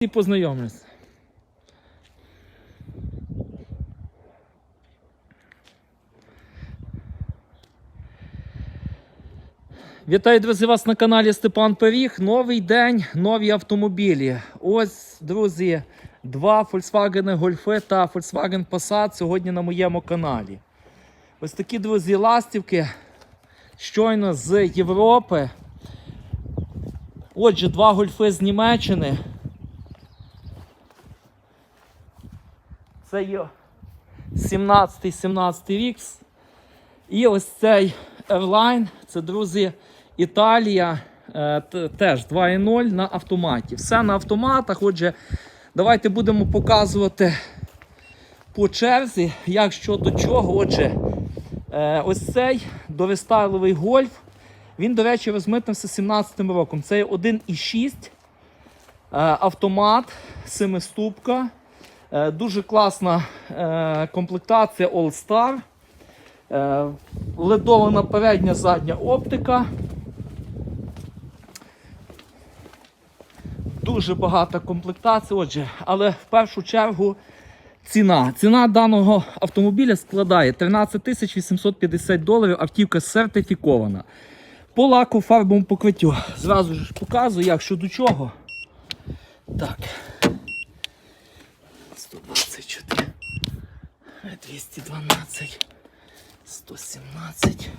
І познайомлюсь. Вітаю, друзі, вас на каналі Степан Пиріг. Новий день, нові автомобілі. Ось, друзі, два Volkswagen Golf та Volkswagen Passat сьогодні на моєму каналі. Ось такі, друзі, ластівки щойно з Європи. Отже, два гольфи з Німеччини. Це є 17-17 рік. І ось цей Airline, це, друзі, Італія е, теж 2.0 на автоматі. Все на автоматах. Отже, давайте будемо показувати по черзі, як що до чого. Отже, е, ось цей дорестайловий гольф. Він, до речі, розмитнився 17-м роком. Це 1,6 е, автомат, 7-ступка. Дуже класна е, комплектація All Star. Е, Ледована передня задня оптика. Дуже багата комплектація. Отже, але в першу чергу ціна. Ціна даного автомобіля складає 13 тисяч 850 доларів. Автівка сертифікована. По лаку фарбовому покриттю. Зразу ж показую, як що до чого. Так. 124. 212. 117.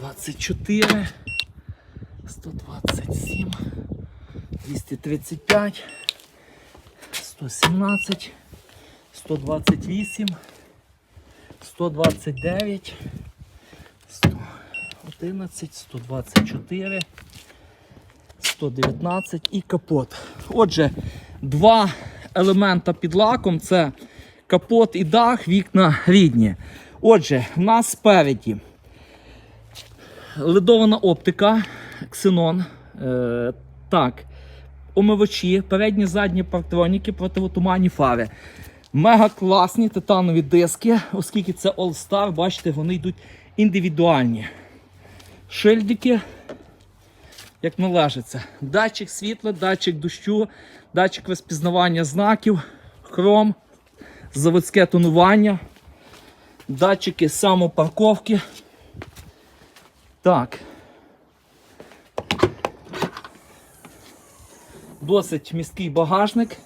124. 127. 235. 117. 128. 129. 111, 124, 119 і капот. Отже, два елемента під лаком це капот і дах, вікна рідні. Отже, в нас спереді ледована оптика, ксенон. Е, так, омивачі, передні задні партроніки, противотуманні фари. Мега класні титанові диски, оскільки це All Star, бачите, вони йдуть індивідуальні. Шильдики, як належиться. Датчик світла, датчик дощу, датчик розпізнавання знаків, хром, заводське тонування, датчики самопарковки. Так. Досить міський багажник.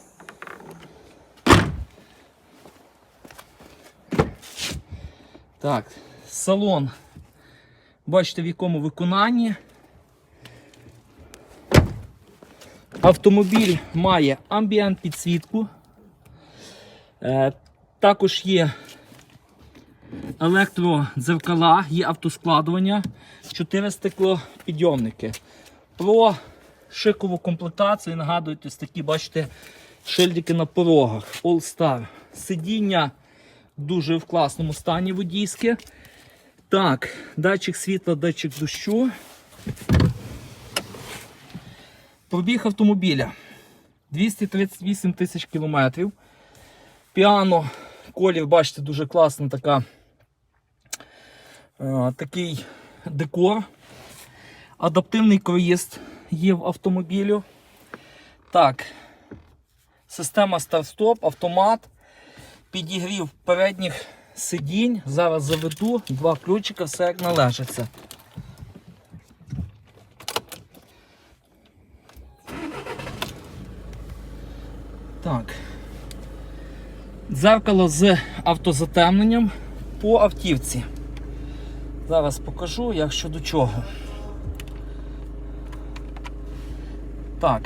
Так, салон. Бачите, в якому виконанні. Автомобіль має амбієнт підсвітку. Е, також є електродзеркала, є автоскладування, 4 стеклопідйомники. Про шикову комплектацію нагадують ось такі, бачите, шильдики на порогах. All Star. Сидіння дуже в класному стані водійське. Так, датчик світла, датчик дощу. Пробіг автомобіля 238 тисяч кілометрів. Піано, колір, бачите, дуже класна така, е, такий декор. Адаптивний проїзд є в автомобілю. Так, система старт-стоп, автомат, підігрів передніх сидінь. Зараз заведу два ключика, все як належиться. Так. Дзеркало з автозатемненням по автівці. Зараз покажу, як що до чого. Так.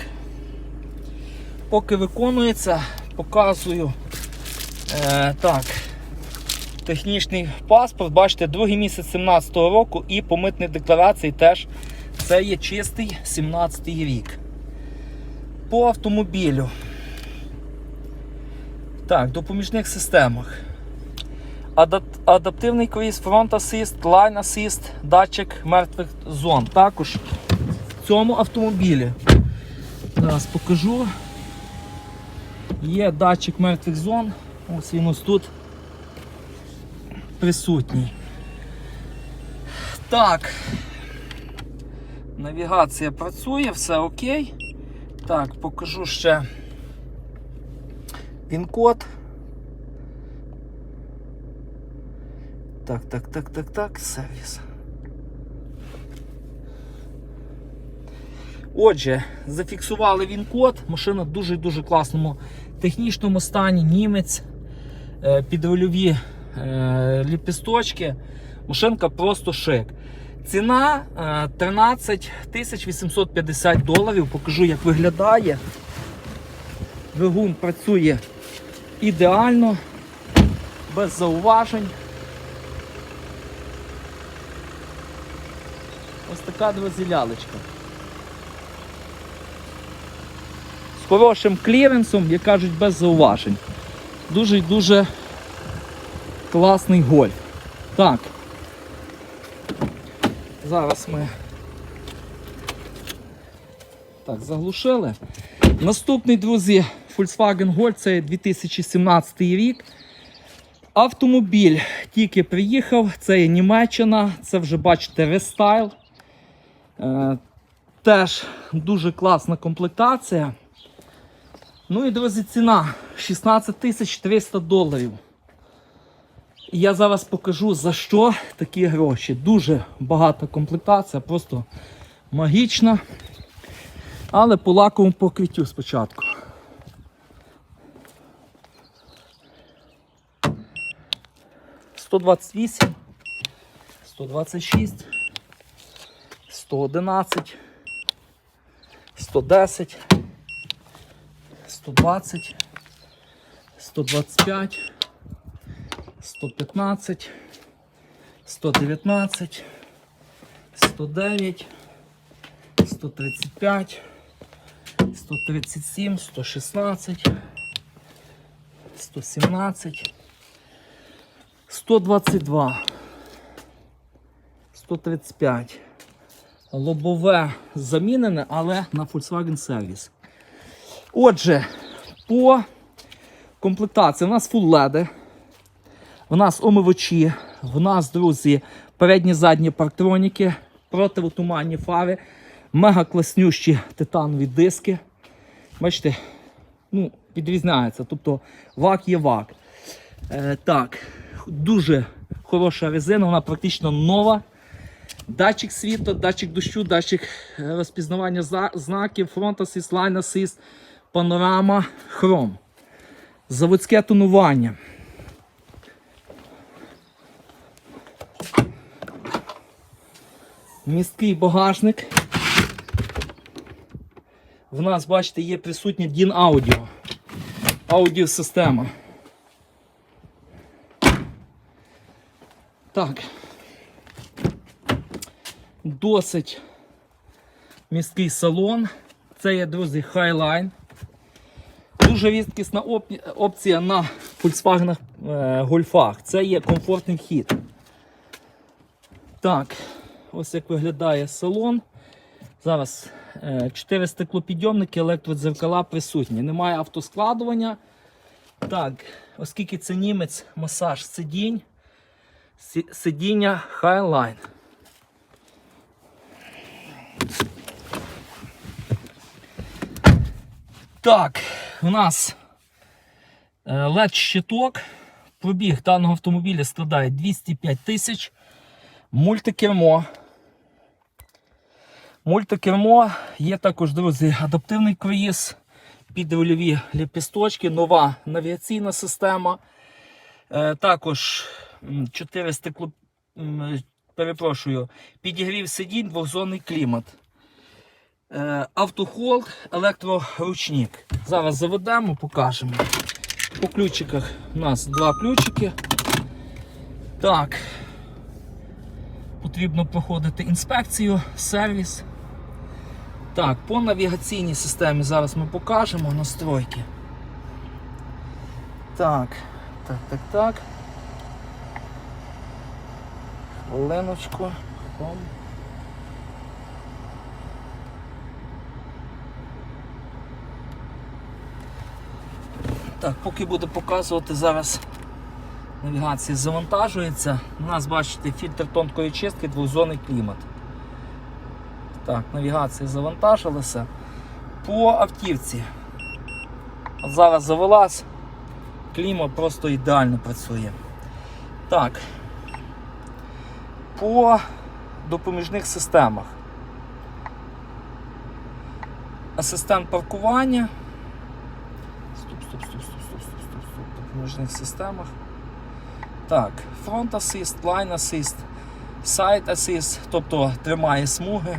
Поки виконується, показую. Е, так. Технічний паспорт, бачите, другий місяць 17-го року і по митній декларації теж це є чистий 17-й рік. По автомобілю. Так, допоміжних системах. Адаптивний круїз, фронт асист, лайн асист, датчик мертвих зон. Також в цьому автомобілі. Зараз покажу. Є датчик мертвих зон. Ось він ось тут присутній. Так. Навігація працює, все окей. Так, покажу ще пін-код. Так, так, так, так, так, сервіс. Отже, зафіксували він код. Машина в дуже-дуже класному технічному стані. Німець, е, підрульові е, ліпісточки. Машинка просто шик. Ціна е, 13 850 доларів. Покажу, як виглядає. Двигун працює ідеально, без зауважень. Ось така двозілялечка. З хорошим кліренсом, як кажуть, без зауважень. Дуже дуже класний гольф. Так. Зараз ми так, заглушили. Наступний, друзі, Volkswagen Golf, це 2017 рік. Автомобіль тільки приїхав, це є Німеччина, це вже бачите рестайл. Е, теж дуже класна комплектація. Ну і, друзі, ціна 16 тисяч 300 доларів. І я зараз покажу за що такі гроші. Дуже багата комплектація, просто магічна. Але по лаковому покриттю спочатку. 128, 126, 111, 110, 120, 125, 115, 119, 109, 135, 137, 116, 117, 122, 135. Лобове замінене, але на Volkswagen сервіс. Отже, по комплектації у нас full LED. В нас омивачі, в нас, друзі, передні задні парктроніки, противотуманні фари, мега класнющі титанові диски. Бачите, ну, відрізняється. Тобто вак є вак. Е, так, дуже хороша резина, вона практично нова. Датчик світу, датчик дощу, датчик е, розпізнавання знаків, фронт асист, лайн асист, панорама, хром. Заводське тонування. місткий багажник. В нас, бачите, є присутня DIN аудіо. Аудіосистема. Так. Досить місткий салон. Це є, друзі, Highline. Дуже рідкісна опція на Volkswagen е, гольфах. Це є комфортний вхід. Так, ось як виглядає салон. Зараз е, 4 стеклопідйомники, електродзеркала присутні. Немає автоскладування. Так, оскільки це німець, масаж сидінь, сидіння Highline. Так, у нас led щиток. Пробіг даного автомобіля складає 205 тисяч. Мультикермо. Мультикермо є також, друзі, адаптивний круїз, підрульові ліпісточки, нова навігаційна система. Е, також 4 стекло, перепрошую, підігрів сидінь, двохзонний клімат. Е, автохолд, електроручник. Зараз заведемо, покажемо. По ключиках у нас два ключики. Так. Потрібно проходити інспекцію, сервіс. Так, по навігаційній системі зараз ми покажемо настройки. Так, так, так, так. Хвилиночку. Так, поки буду показувати зараз навігація завантажується. У нас, бачите, фільтр тонкої чистки, двозонний клімат. Так, навігація завантажилася. По автівці. Зараз завелась. Кліма просто ідеально працює. Так. По допоміжних системах. Асистент паркування. Стоп, стоп, стоп, стоп, стоп, стоп, стоп, стоп. Допоміжних системах. Так, фронт асист, лайн асист, сайт асист, тобто тримає смуги.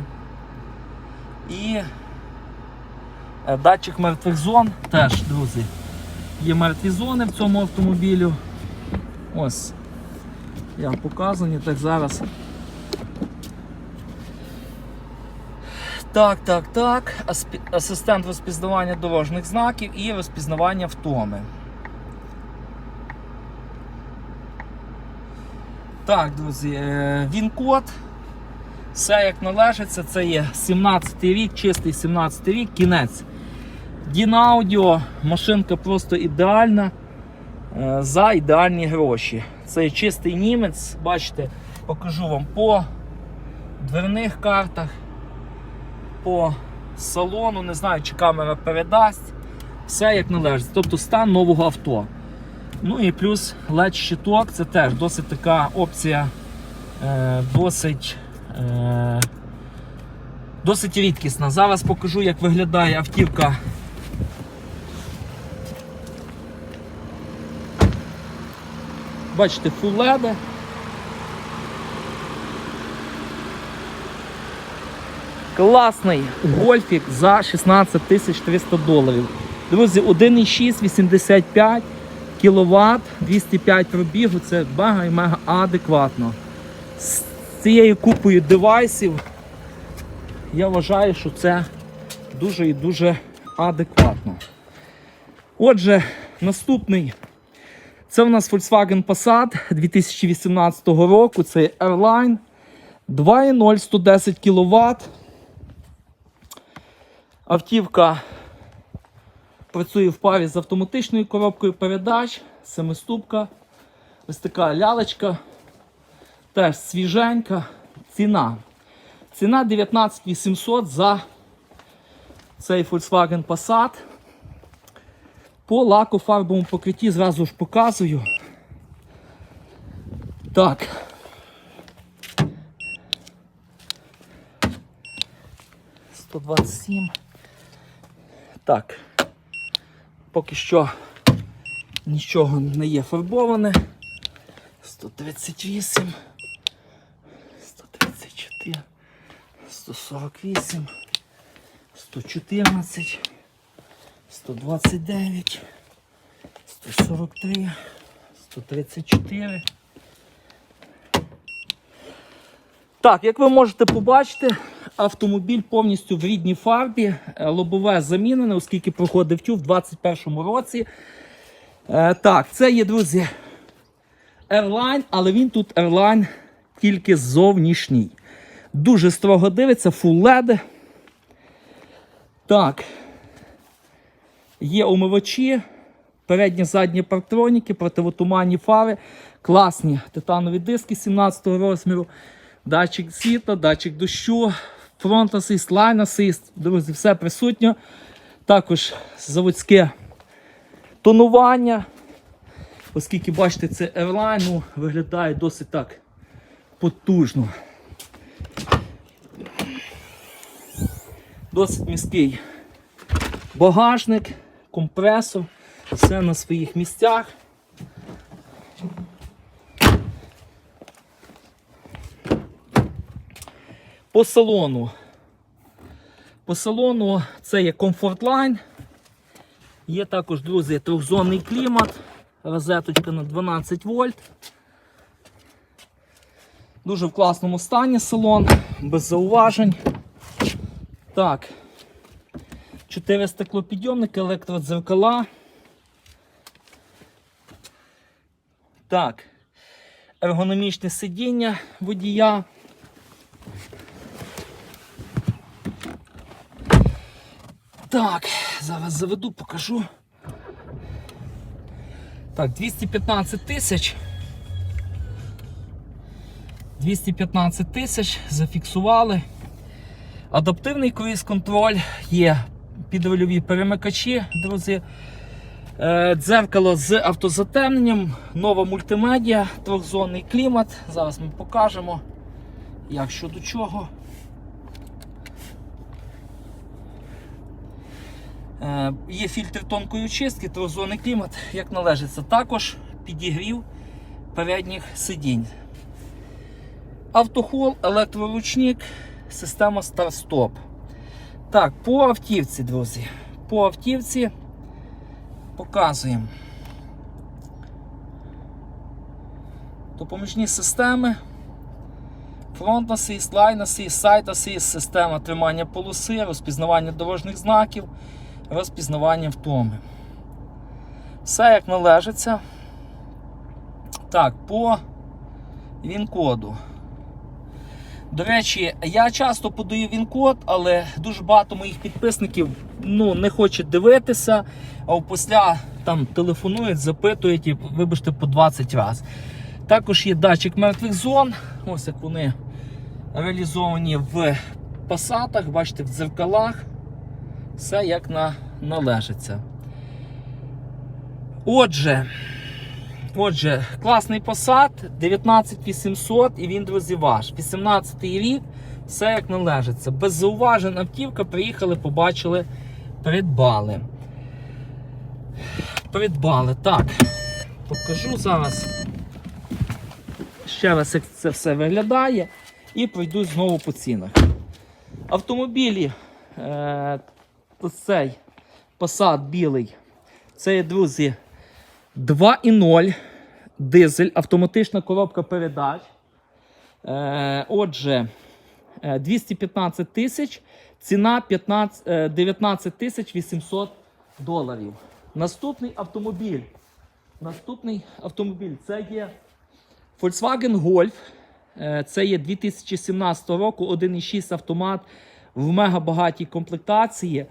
І е, датчик мертвих зон теж, друзі. Є мертві зони в цьому автомобілю. Ось. Я показані, так зараз. Так, так, так. Асистент розпізнавання дорожніх знаків і розпізнавання втоми. Так, друзі, е, він-код. Все як належиться, це є 17 рік, чистий 17 рік, кінець. Дінаудіо, машинка просто ідеальна е, за ідеальні гроші. Це чистий німець, бачите, покажу вам по дверних картах, по салону, не знаю, чи камера передасть. Все як належить. Тобто стан нового авто. Ну і плюс LED щиток це теж досить така опція, е, досить, е, досить рідкісна. Зараз покажу, як виглядає автівка. Бачите, LED. Класний гольфік за 16 тисяч 300 доларів. Друзі, 1,6, 85 кВт, 205 пробігу, це мега і мега адекватно. З цією купою девайсів я вважаю, що це дуже і дуже адекватно. Отже, наступний це у нас Volkswagen Passat 2018 року. Це Airline 2.0 110 кВт. Автівка працює в парі з автоматичною коробкою передач, семиступка. Ось така лялечка. Теж свіженька. Ціна. Ціна 19 800 за цей Volkswagen Passat. По лакофарбовому покритті зразу ж показую. Так. Сто двадцять сім. Так. Поки що нічого не є фарбоване. 138, 134, 148, 114, 129, 143, 134. Так, як ви можете побачити, автомобіль повністю в рідній фарбі, е, лобове замінене, оскільки проходив тюв в 2021 році. Е, так, це є, друзі, Airline, але він тут Airline тільки зовнішній. Дуже строго дивиться, LED. Так. Є умивачі, передні задні парктроніки, противотуманні фари, класні титанові диски 17 розміру, датчик світла, датчик дощу, фронт асист, лайн асист. Друзі, все присутньо. Також заводське тонування. Оскільки, бачите, це Airline, ну, виглядає досить так потужно. Досить міський багажник, компресор, все на своїх місцях. По салону. По салону це є Comfort Line. Є також, друзі, трьохзонний клімат, розеточка на 12 вольт. Дуже в класному стані салон, без зауважень. Так, 4 стеклопідйомники, електродзеркала. Так, ергономічне сидіння водія. Так, зараз заведу, покажу. Так, 215 тисяч. 215 тисяч зафіксували. Адаптивний круїз контроль є підрульові перемикачі, друзі. Е, Дзеркало з автозатемненням, нова мультимедіа, трьохзонний клімат. Зараз ми покажемо, як що до чого. Е, Є фільтр тонкої очистки, трьохзонний клімат, як належиться. Також підігрів передніх сидінь. Автохол, електроручник, система старт-стоп. Так, по автівці, друзі. По автівці показуємо. Допоміжні системи. Фронт асист, лайн асист, сайт асист, система тримання полоси, розпізнавання дорожніх знаків, розпізнавання втоми. Все як належиться. Так, по він-коду. До речі, я часто подаю він-код, але дуже багато моїх підписників ну, не хочуть дивитися, а після там телефонують, запитують і вибачте по 20 разів. Також є датчик мертвих зон. Ось як вони реалізовані в пасатах, бачите, в дзеркалах. Все як на, належиться. Отже, Отже, класний посад, 19800 і він, друзі, ваш. 18 й рік, все як належиться. Без зауважень автівка, приїхали, побачили, придбали. Придбали. Так, покажу зараз ще раз, як це все виглядає. І пройду знову по цінах. Автомобілі, е, цей Passat білий. Це друзі, 2,0 дизель, автоматична коробка передач. Е, отже, е, 215 тисяч, ціна 15, е, 19 тисяч 800 доларів. Наступний автомобіль. Наступний автомобіль це є Volkswagen Golf. Е, Це є 2017 року 1,6 автомат в мегабагатій комплектації.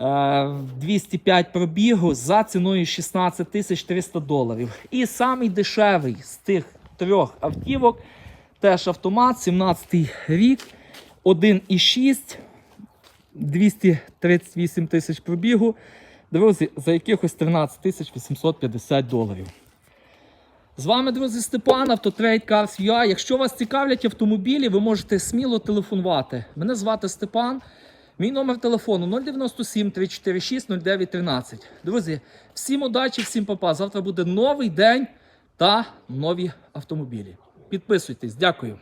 Е, 205 пробігу за ціною 16 тисяч 300 доларів. І самий дешевий з тих трьох автівок, теж автомат, 17-й рік, 1,6, 238 тисяч пробігу. Друзі, за якихось 13 тисяч 850 доларів. З вами, друзі, Степан, Автотрейд Cars UA. Якщо вас цікавлять автомобілі, ви можете сміло телефонувати. Мене звати Степан. Мій номер телефону 097 346 0913. Друзі, всім удачі, всім папа. Завтра буде новий день та нові автомобілі. Підписуйтесь, дякую.